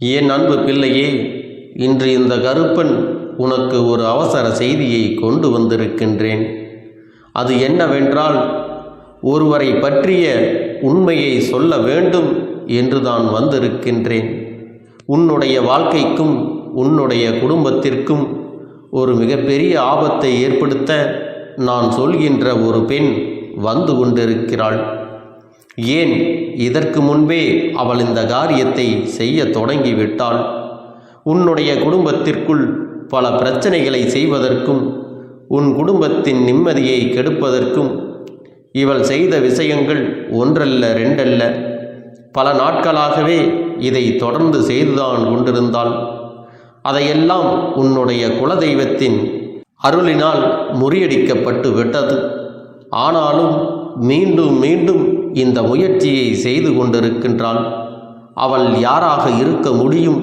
என் அன்பு பிள்ளையே இன்று இந்த கருப்பன் உனக்கு ஒரு அவசர செய்தியை கொண்டு வந்திருக்கின்றேன். அது என்னவென்றால் ஒருவரை பற்றிய உண்மையை சொல்ல வேண்டும் என்று தான் வந்திருக்கின்றேன். உன்னுடைய வாழ்க்கைக்கும் உன்னுடைய குடும்பத்திற்கும் ஒரு மிகப்பெரிய ஆபத்தை ஏற்படுத்த நான் சொல்கின்ற ஒரு பெண் வந்து கொண்டிருக்கிறாள். ஏன் இதற்கு முன்பே அவள் இந்த காரியத்தை செய்ய தொடங்கிவிட்டாள்? உன்னுடைய குடும்பத்திற்குள் பல பிரச்சனைகளை செய்வதற்கும் உன் குடும்பத்தின் நிம்மதியை கெடுப்பதற்கும் இவள் செய்த விஷயங்கள் ஒன்றல்ல ரெண்டல்ல. பல நாட்களாகவே இதை தொடர்ந்து செய்துதான் கொண்டிருந்தாள். அதையெல்லாம் உன்னுடைய குலதெய்வத்தின் அருளினால் முறியடிக்கப்பட்டு விட்டது. ஆனாலும் மீண்டும் மீண்டும் இந்த முயற்சியை செய்து கொண்டிருக்கின்றாள். அவள் யாராக இருக்க முடியும்?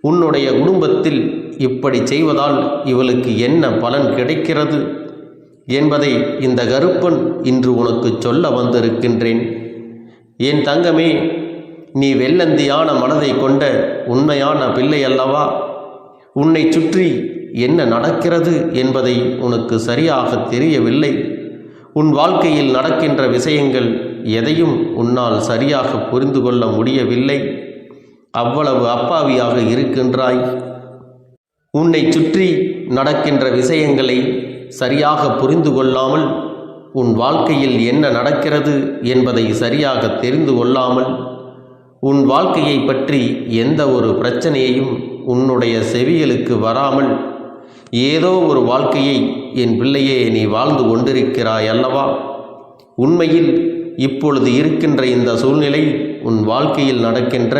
உன்னுடைய குடும்பத்தில் இப்படி செய்வதால் இவளுக்கு என்ன பலன் கிடைக்கிறது? என்பதை இந்த கருப்பன் இன்று உனக்கு சொல்ல வந்திருக்கின்றேன். என் தங்கமே நீ வெள்ளந்தியான மனதை கொண்ட உண்மையான பிள்ளை அல்லவா உன்னை சுற்றி என்ன நடக்கிறது என்பதை உனக்கு சரியாக தெரியவில்லை. உன் வாழ்க்கையில் நடக்கின்ற விஷயங்கள் எதையும் உன்னால் சரியாக புரிந்து கொள்ள முடியவில்லை. அவ்வளவு அப்பாவியாக இருக்கின்றாய். உன்னை சுற்றி நடக்கின்ற விஷயங்களை சரியாக புரிந்து கொள்ளாமல் உன் வாழ்க்கையில் என்ன நடக்கிறது என்பதை சரியாக தெரிந்து கொள்ளாமல் உன் வாழ்க்கையை பற்றி எந்த ஒரு பிரச்சனையையும் உன்னுடைய செவியலுக்கு வராமல் ஏதோ ஒரு வாழ்க்கையை என் பிள்ளையே நீ வாழ்ந்து கொண்டிருக்கிறாய் அல்லவா? உண்மையில் இப்பொழுது இருக்கின்ற இந்த சூழ்நிலை உன் வாழ்க்கையில் நடக்கின்ற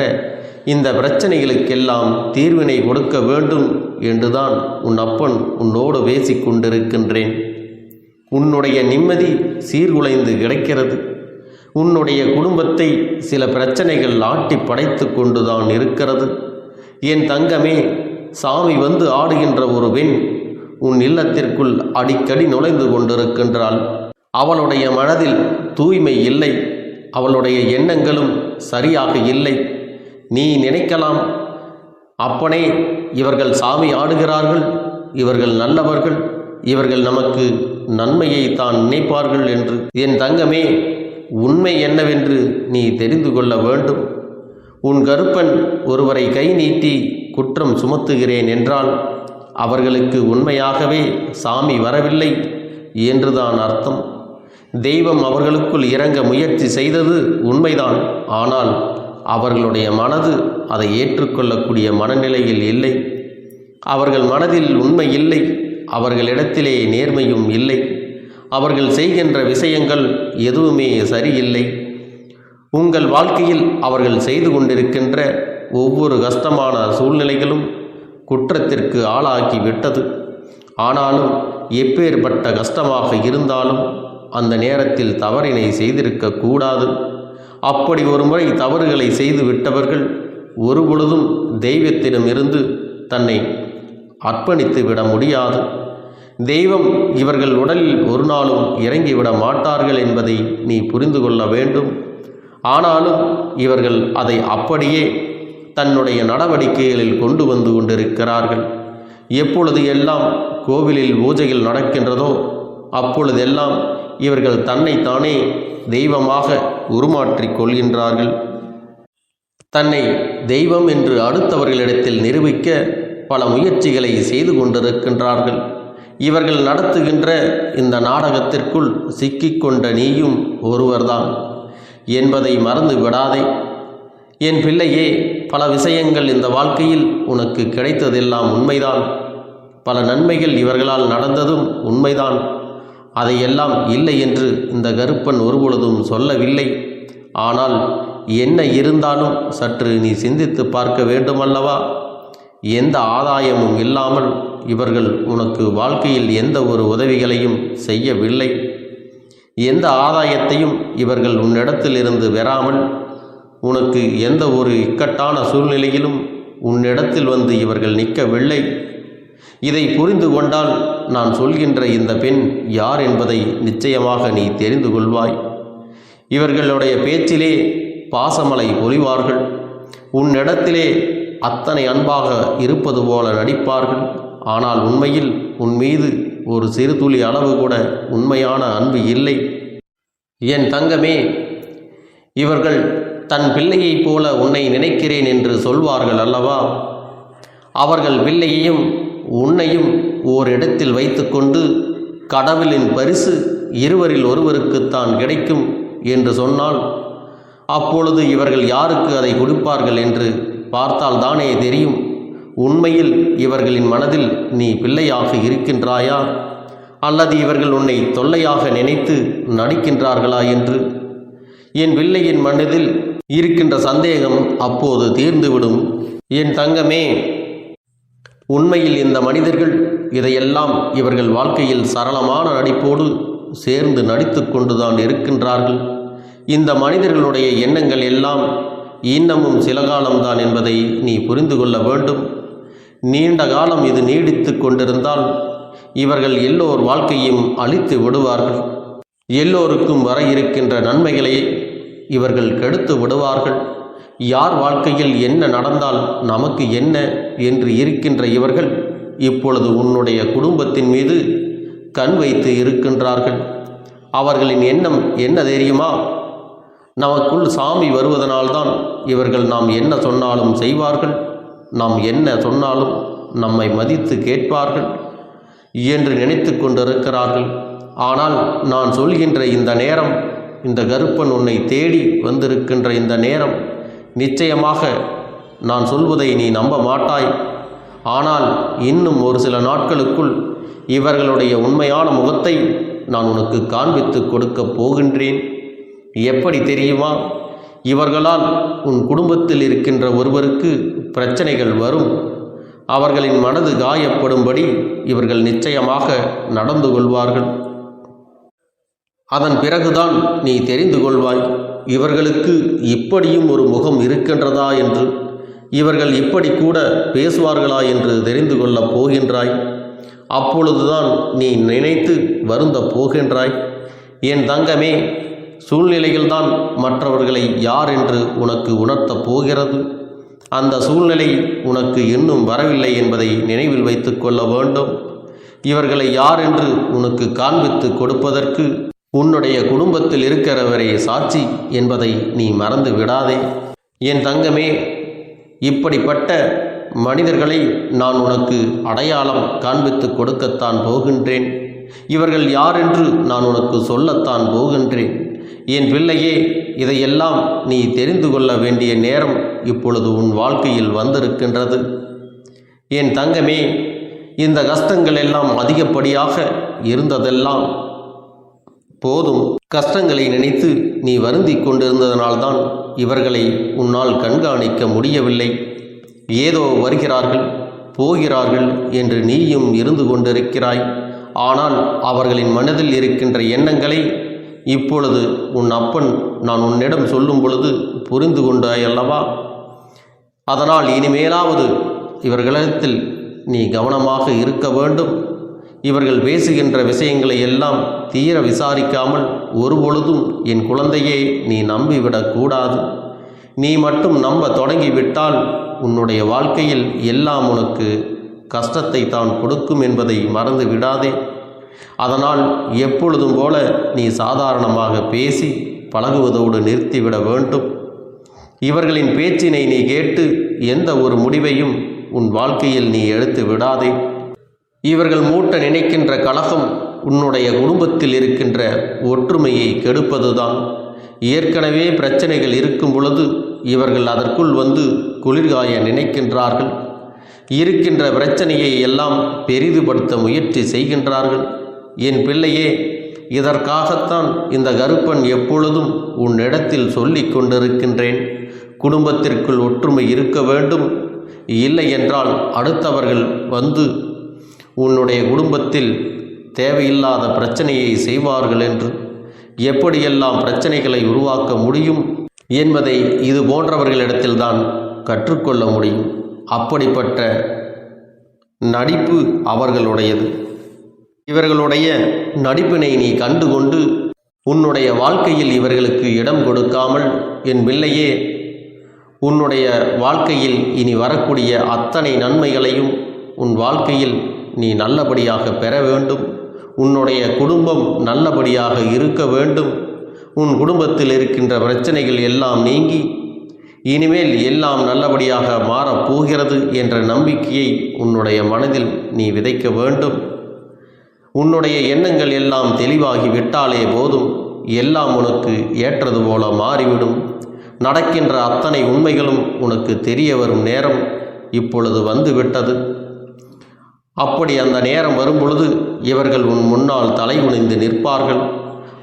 இந்த பிரச்சனைகளுக்கெல்லாம் தீர்வினை கொடுக்க வேண்டும் என்றுதான் உன் அப்பன் உன்னோடு பேசிக் கொண்டிருக்கின்றேன். உன்னுடைய நிம்மதி சீர்குலைந்து கிடைக்கிறது. உன்னுடைய குடும்பத்தை சில பிரச்சனைகள் ஆட்டி படைத்து கொண்டுதான் இருக்கிறது. என் தங்கமே சாமி வந்து ஆடுகின்ற ஒரு பெண் உன் இல்லத்திற்குள் அடிக்கடி நுழைந்து கொண்டிருக்கின்றாள். அவளுடைய மனதில் தூய்மை இல்லை. அவளுடைய எண்ணங்களும் சரியாக இல்லை. நீ நினைக்கலாம் அப்பனே இவர்கள் சாமி ஆடுகிறார்கள் இவர்கள் நல்லவர்கள் இவர்கள் நமக்கு நன்மையை தான் நினைப்பார்கள் என்று. என் தங்கமே உண்மை என்னவென்று நீ தெரிந்து கொள்ள வேண்டும். உன் கருப்பன் ஒருவரை கை நீட்டி குற்றம் சுமத்துகிறேன் என்றால் அவர்களுக்கு உண்மையாகவே சாமி வரவில்லை என்றுதான் அர்த்தம். தெய்வம் அவர்களுக்குள் இறங்க முயற்சி செய்தது உண்மைதான். ஆனால் அவர்களுடைய மனது அதை ஏற்றுக்கொள்ளக்கூடிய மனநிலையில் இல்லை. அவர்கள் மனதில் உண்மை இல்லை. அவர்களிடத்திலே நேர்மையும் இல்லை. அவர்கள் செய்கின்ற விஷயங்கள் எதுவுமே சரியில்லை. உங்கள் வாழ்க்கையில் அவர்கள் செய்து கொண்டிருக்கின்ற ஒவ்வொரு கஷ்டமான சூழ்நிலைகளும் குற்றத்திற்கு ஆளாக்கி விட்டது. ஆனாலும் எப்பேற்பட்ட கஷ்டமாக இருந்தாலும் அந்த நேரத்தில் தவறினை செய்திருக்க கூடாது. அப்படி ஒரு முறை தவறுகளை செய்து விட்டவர்கள் ஒருபொழுதும் தெய்வத்திடமிருந்து தன்னை அர்ப்பணித்து விட முடியாது. தெய்வம் இவர்கள் உடலில் ஒரு நாளும் இறங்கிவிட மாட்டார்கள் என்பதை நீ புரிந்து கொள்ள வேண்டும். ஆனாலும் இவர்கள் அதை அப்படியே தன்னுடைய நடவடிக்கைகளில் கொண்டு வந்து கொண்டிருக்கிறார்கள். எப்பொழுது எல்லாம் கோவிலில் பூஜைகள் நடக்கின்றதோ அப்பொழுதெல்லாம் இவர்கள் தன்னைத்தானே தெய்வமாக உருமாற்றிக் கொள்கின்றார்கள். தன்னை தெய்வம் என்று அடுத்தவர்களிடத்தில் நிரூபிக்க பல முயற்சிகளை செய்து கொண்டிருக்கின்றார்கள். இவர்கள் நடத்துகின்ற இந்த நாடகத்திற்குள் சிக்கிக்கொண்ட நீயும் ஒருவர்தான். என்பதை மறந்து விடாதே என் பிள்ளையே பல விஷயங்கள் இந்த வாழ்க்கையில் உனக்கு கிடைத்ததெல்லாம் உண்மைதான். பல நன்மைகள் இவர்களால் நடந்ததும் உண்மைதான். அதையெல்லாம் இல்லை என்று இந்த கருப்பன் ஒருபொழுதும் சொல்லவில்லை. ஆனால் என்ன இருந்தாலும் சற்று நீ சிந்தித்து பார்க்க வேண்டுமல்லவா? எந்த ஆதாயமும் இல்லாமல் இவர்கள் உனக்கு வாழ்க்கையில் எந்த ஒரு உதவிகளையும் செய்யவில்லை. எந்த ஆதாயத்தையும் இவர்கள் உன்னிடத்திலிருந்து பெறாமல் உனக்கு எந்த ஒரு இக்கட்டான சூழ்நிலையிலும் உன்னிடத்தில் வந்து இவர்கள் நிற்கவில்லை. இதை புரிந்து கொண்டால் நான் சொல்கின்ற இந்த பெண் யார் என்பதை நிச்சயமாக நீ தெரிந்து கொள்வாய். இவர்களுடைய பேச்சிலே பாசமலை பொழிவார்கள். உன்னிடத்திலே அத்தனை அன்பாக இருப்பது போல நடிப்பார்கள். ஆனால் உண்மையில் உன் மீது ஒரு சிறு துளி அளவு கூட உண்மையான அன்பு இல்லை. என் தங்கமே இவர்கள் தன் பிள்ளையைப் போல உன்னை நினைக்கிறேன் என்று சொல்வார்கள் அல்லவா? அவர்கள் பிள்ளையையும் உன்னையும் ஓரிடத்தில் வைத்துக்கொண்டு கடவுளின் பரிசு இருவரில் ஒருவருக்குத்தான் கிடைக்கும் என்று சொன்னால் அப்பொழுது இவர்கள் யாருக்கு அதை கொடுப்பார்கள் என்று பார்த்தால் தானே தெரியும். உண்மையில் இவர்களின் மனதில் நீ பிள்ளையாக இருக்கின்றாயா? அல்லது இவர்கள் உன்னை தொல்லையாக நினைத்து நடிக்கின்றார்களா என்று? என் பிள்ளையின் மனதில் இருக்கின்ற சந்தேகம் அப்போது தீர்ந்துவிடும். என் தங்கமே உண்மையில் இந்த மனிதர்கள் இதையெல்லாம் இவர்கள் வாழ்க்கையில் சரளமான நடிப்போடு சேர்ந்து நடித்து கொண்டுதான் இருக்கின்றார்கள். இந்த மனிதர்களுடைய எண்ணங்கள் எல்லாம் இன்னமும் சில காலம்தான் என்பதை நீ புரிந்து கொள்ள வேண்டும். நீண்ட காலம் இது நீடித்து கொண்டிருந்தால் இவர்கள் எல்லோர் வாழ்க்கையும் அழித்து விடுவார்கள். எல்லோருக்கும் வர இருக்கின்ற நன்மைகளை இவர்கள் கெடுத்து விடுவார்கள். யார் வாழ்க்கையில் என்ன நடந்தால் நமக்கு என்ன என்று இருக்கின்ற இவர்கள் இப்பொழுது உன்னுடைய குடும்பத்தின் மீது கண் வைத்து இருக்கின்றார்கள். அவர்களின் எண்ணம் என்ன தெரியுமா? நமக்குள் சாமி வருவதனால்தான் இவர்கள் நாம் என்ன சொன்னாலும் செய்வார்கள். நாம் என்ன சொன்னாலும் நம்மை மதித்து கேட்பார்கள் என்று நினைத்து கொண்டிருக்கிறார்கள். ஆனால் நான் சொல்கின்ற இந்த நேரம் இந்த கருப்பன் உன்னை தேடி வந்திருக்கின்ற இந்த நேரம் நிச்சயமாக நான் சொல்வதை நீ நம்ப மாட்டாய். ஆனால் இன்னும் ஒரு சில நாட்களுக்குள் இவர்களுடைய உண்மையான முகத்தை நான் உனக்கு காண்பித்து கொடுக்கப் போகின்றேன். எப்படி தெரியுமா? இவர்களால் உன் குடும்பத்தில் இருக்கின்ற ஒருவருக்கு பிரச்சனைகள் வரும். அவர்களின் மனது காயப்படும்படி இவர்கள் நிச்சயமாக நடந்து கொள்வார்கள். அதன் பிறகுதான் நீ தெரிந்து கொள்வாய் இவர்களுக்கு இப்படியும் ஒரு முகம் இருக்கின்றதா என்று. இவர்கள் இப்படி கூட பேசுவார்களா என்று தெரிந்து கொள்ளப் போகின்றாய். அப்பொழுதுதான் நீ நினைத்து வருந்த போகின்றாய். என் தங்கமே சூழ்நிலைகள்தான் மற்றவர்களை யார் என்று உனக்கு உணர்த்தப் போகிறது. அந்த சூழ்நிலை உனக்கு இன்னும் வரவில்லை என்பதை நினைவில் வைத்து கொள்ள வேண்டும். இவர்களை யார் என்று உனக்கு காண்பித்து கொடுப்பதற்கு உன்னுடைய குடும்பத்தில் இருக்கிறவரே சாட்சி என்பதை நீ மறந்து விடாதே. என் தங்கமே இப்படிப்பட்ட மனிதர்களை நான் உனக்கு அடையாளம் காண்பித்து கொடுக்கத்தான் போகின்றேன். இவர்கள் யார் என்று நான் உனக்கு சொல்லத்தான் போகின்றேன். என் பிள்ளையே இதையெல்லாம் நீ தெரிந்து கொள்ள வேண்டிய நேரம் இப்பொழுது உன் வாழ்க்கையில் வந்திருக்கின்றது. என் தங்கமே இந்த கஷ்டங்கள் எல்லாம் அதிகப்படியாக இருந்ததெல்லாம் போதும். கஷ்டங்களை நினைத்து நீ வருந்தி கொண்டிருந்ததனால்தான் இவர்களை உன்னால் கண்காணிக்க முடியவில்லை. ஏதோ வருகிறார்கள் போகிறார்கள் என்று நீயும் இருந்து கொண்டிருக்கிறாய். ஆனால் அவர்களின் மனதில் இருக்கின்ற எண்ணங்களை இப்பொழுது உன் அப்பன் நான் உன்னிடம் சொல்லும் பொழுது புரிந்து கொண்டாய் அல்லவா? அதனால் இனிமேலாவது இவர்களிடத்தில் நீ கவனமாக இருக்க வேண்டும். இவர்கள் பேசுகின்ற விஷயங்களை எல்லாம் தீர விசாரிக்காமல் ஒருபொழுதும் என் குழந்தையே நீ நம்பிவிடக்கூடாது நீ மட்டும் நம்ப தொடங்கிவிட்டால் உன்னுடைய வாழ்க்கையில் எல்லாம் உனக்கு கஷ்டத்தை தான் கொடுக்கும் என்பதை மறந்து விடாதே. அதனால் எப்பொழுதும் போல நீ சாதாரணமாக பேசி பழகுவதோடு நிறுத்திவிட வேண்டும். இவர்களின் பேச்சினை நீ கேட்டு எந்த ஒரு முடிவையும் உன் வாழ்க்கையில் நீ எடுத்து விடாதே. இவர்கள் மூட்ட நினைக்கின்ற கலகம் உன்னுடைய குடும்பத்தில் இருக்கின்ற ஒற்றுமையை கெடுப்பதுதான். ஏற்கனவே பிரச்சனைகள் இருக்கும் பொழுது இவர்கள் அதற்குள் வந்து குளிர்காய நினைக்கின்றார்கள். இருக்கின்ற பிரச்சனையை எல்லாம் பெரிதுபடுத்த முயற்சி செய்கின்றார்கள். என் பிள்ளையே இதற்காகத்தான் இந்த கருப்பன் எப்பொழுதும் உன்னிடத்தில் சொல்லி கொண்டிருக்கின்றேன். குடும்பத்திற்குள் ஒற்றுமை இருக்க வேண்டும். இல்லை என்றால் அடுத்தவர்கள் வந்து உன்னுடைய குடும்பத்தில் தேவையில்லாத பிரச்சனையை செய்வார்கள் என்று எப்படியெல்லாம் பிரச்சனைகளை உருவாக்க முடியும் என்பதை இது போன்றவர்களிடத்தில்தான் கற்றுக்கொள்ள முடியும். அப்படிப்பட்ட நடிப்பு அவர்களுடையது. இவர்களுடைய நடிப்பினை நீ கண்டுகொண்டு உன்னுடைய வாழ்க்கையில் இவர்களுக்கு இடம் கொடுக்காமல் என் பிள்ளையே உன்னுடைய வாழ்க்கையில் இனி வரக்கூடிய அத்தனை நன்மைகளையும் உன் வாழ்க்கையில் நீ நல்லபடியாக பெற வேண்டும். உன்னுடைய குடும்பம் நல்லபடியாக இருக்க வேண்டும். உன் குடும்பத்தில் இருக்கின்ற பிரச்சனைகள் எல்லாம் நீங்கி இனிமேல் எல்லாம் நல்லபடியாக மாறப்போகிறது என்ற நம்பிக்கையை உன்னுடைய மனதில் நீ விதைக்க வேண்டும். உன்னுடைய எண்ணங்கள் எல்லாம் தெளிவாகி விட்டாலே போதும். எல்லாம் உனக்கு ஏற்றது போல மாறிவிடும். நடக்கின்ற அத்தனை உண்மைகளும் உனக்கு தெரிய வரும் நேரம் இப்பொழுது வந்துவிட்டது. அப்படி அந்த நேரம் வரும்பொழுது இவர்கள் உன் முன்னால் தலை குனிந்து நிற்பார்கள்.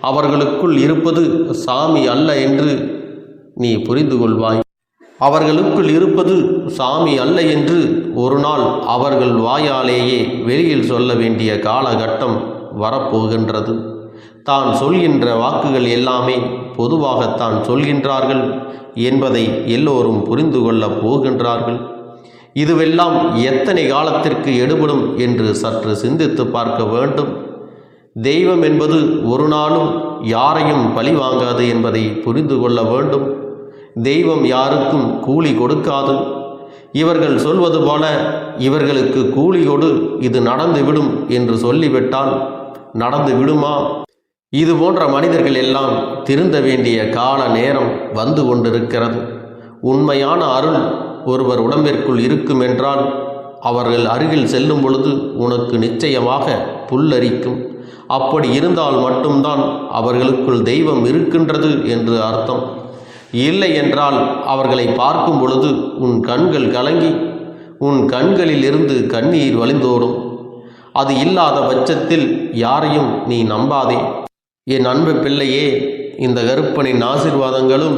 அவர்களுக்குள் இருப்பது சாமி அல்ல என்று நீ புரிந்து கொள்வாய். அவர்களுக்குள் இருப்பது சாமி அல்ல என்று ஒரு நாள் அவர்கள் வாயாலேயே வெளியில் சொல்ல வேண்டிய காலகட்டம் வரப்போகின்றது. தான் சொல்கின்ற வாக்குகள் எல்லாமே பொதுவாகத்தான் சொல்கின்றார்கள் என்பதை எல்லோரும் புரிந்து கொள்ளப் போகின்றார்கள். இதுவெல்லாம் எத்தனை காலத்திற்கு எடுபடும் என்று சற்று சிந்தித்து பார்க்க வேண்டும். தெய்வம் என்பது ஒரு நாளும் யாரையும் பழி வாங்காது என்பதை புரிந்து கொள்ள வேண்டும். தெய்வம் யாருக்கும் கூலி கொடுக்காது. இவர்கள் சொல்வது போல இவர்களுக்கு கூலி கொடு இது நடந்துவிடும் என்று சொல்லிவிட்டால் நடந்து விடுமா? இது போன்ற மனிதர்கள் எல்லாம் திருந்த வேண்டிய கால நேரம் வந்து கொண்டிருக்கிறது. உண்மையான அருள் ஒருவர் உடம்பிற்குள் இருக்கும் என்றால் அவர்கள் அருகில் செல்லும் பொழுது உனக்கு நிச்சயமாக புல்லரிக்கும். அப்படி இருந்தால் மட்டும்தான் அவர்களுக்குள் தெய்வம் இருக்கின்றது என்று அர்த்தம். இல்லை என்றால் அவர்களை பார்க்கும் பொழுது உன் கண்கள் கலங்கி உன் கண்களில் இருந்து கண்ணீர் வழிந்தோடும். அது இல்லாத பட்சத்தில் யாரையும் நீ நம்பாதே. என் அன்பு பிள்ளையே இந்த கருப்பனின் ஆசிர்வாதங்களும்